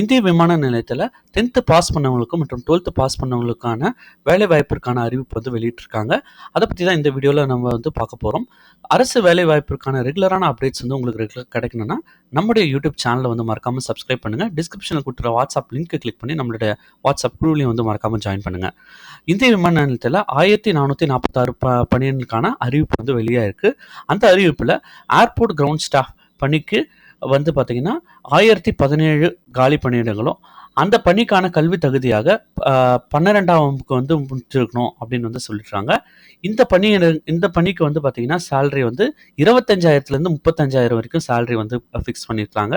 இந்திய விமான நிலையத்தில் டென்த்து பாஸ் பண்ணவங்களுக்கும் மற்றும் டுவெல்த்து பாஸ் பண்ணவங்களுக்கான வேலை வாய்ப்பிற்கான அறிவிப்பு வந்து வெளியிட்டிருக்காங்க. அதை பற்றி தான் இந்த வீடியோவில் நம்ம வந்து பார்க்க போகிறோம் அரசு வேலை வாய்ப்பிற்கான ரெகுலரான அப்டேட்ஸ் வந்து உங்களுக்கு ரெகுலர் கிடைக்கணும்னா நம்முடைய யூடியூப் சேனலை வந்து மறக்காமல் சப்ஸ்கிரைப் பண்ணுங்கள் டிஸ்கிரிப்ஷனில் கொடுத்துற வாட்ஸ்அப் லிங்க்கை கிளிக் பண்ணி நம்மளுடைய வாட்ஸ்அப் குழுவிலையும் வந்து மறக்காமல் ஜாயின் பண்ணுங்கள் இந்திய விமான நிலையத்தில் ஆயிரத்தி நானூற்றி நாற்பத்தாறு ப பணியனுக்கான அறிவிப்பு வந்து வெளியாயிருக்கு. அந்த அறிவிப்பில் ஏர்போர்ட் கிரவுண்ட் ஸ்டாஃப் பணிக்கு வந்து பார்த்தீங்கன்னா ஆயிரத்தி பதினேழு காலி பணியிடங்களும் அந்த பணிக்கான கல்வி தகுதியாக பன்னிரெண்டாம் வகுப்புக்கு வந்து முடிச்சிருக்கணும் அப்படின்னு வந்து சொல்லிடுறாங்க. இந்த பணி இந்த பணிக்கு வந்து பார்த்திங்கன்னா சேலரி வந்து இருபத்தஞ்சாயிரத்துலேருந்து முப்பத்தஞ்சாயிரம் வரைக்கும் சேலரி வந்து ஃபிக்ஸ் பண்ணியிருக்காங்க.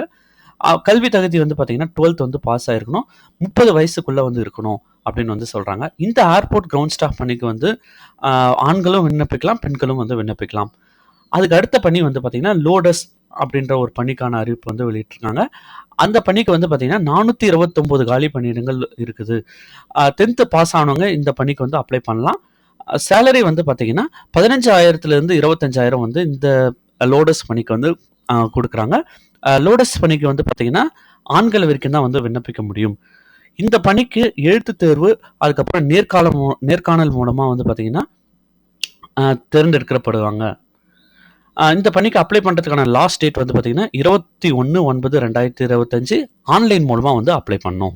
கல்வி தகுதி வந்து பார்த்தீங்கன்னா டுவெல்த் வந்து பாஸ் ஆகிருக்கணும் முப்பது வயசுக்குள்ளே வந்து இருக்கணும் அப்படின்னு வந்து சொல்கிறாங்க இந்த ஏர்போர்ட் கிரவுண்ட் ஸ்டாஃப் பணிக்கு வந்து ஆண்களும் விண்ணப்பிக்கலாம் பெண்களும் வந்து விண்ணப்பிக்கலாம். அதுக்கு அடுத்த பணி வந்து பார்த்திங்கன்னா லோடஸ் அப்படின்ற ஒரு பணிக்கான அறிவிப்பு வந்து வெளியிட்டிருக்காங்க. அந்த பணிக்கு வந்து பார்த்தீங்கன்னா நானூற்றி இருபத்தொம்போது காலி பணியிடங்கள் இருக்குது. டென்த்து பாஸ் ஆனவங்க இந்த பணிக்கு வந்து அப்ளை பண்ணலாம். சேலரி வந்து பார்த்தீங்கன்னா பதினஞ்சாயிரத்துலேருந்து இருபத்தஞ்சாயிரம் வந்து இந்த லோடஸ் பணிக்கு வந்து கொடுக்குறாங்க. லோடஸ் பணிக்கு வந்து பார்த்தீங்கன்னா ஆண்கள் வரைக்கும் தான் வந்து விண்ணப்பிக்க முடியும். இந்த பணிக்கு எழுத்து தேர்வு அதுக்கப்புறம் நேர்காலம் மூ- நேர்காணல் மூலமாக வந்து பார்த்தீங்கன்னா தேர்ந்தெடுக்கப்படுவாங்க. இந்த பணிக்கு அப்ளை பண்ணுறதுக்கான லாஸ்ட் டேட் வந்து பார்த்தீங்கன்னா இருபத்தி ஒன்று ஒன்பது ரெண்டாயிரத்தி இருபத்தஞ்சு ஆன்லைன் மூலமாக வந்து அப்ளை பண்ணோம்.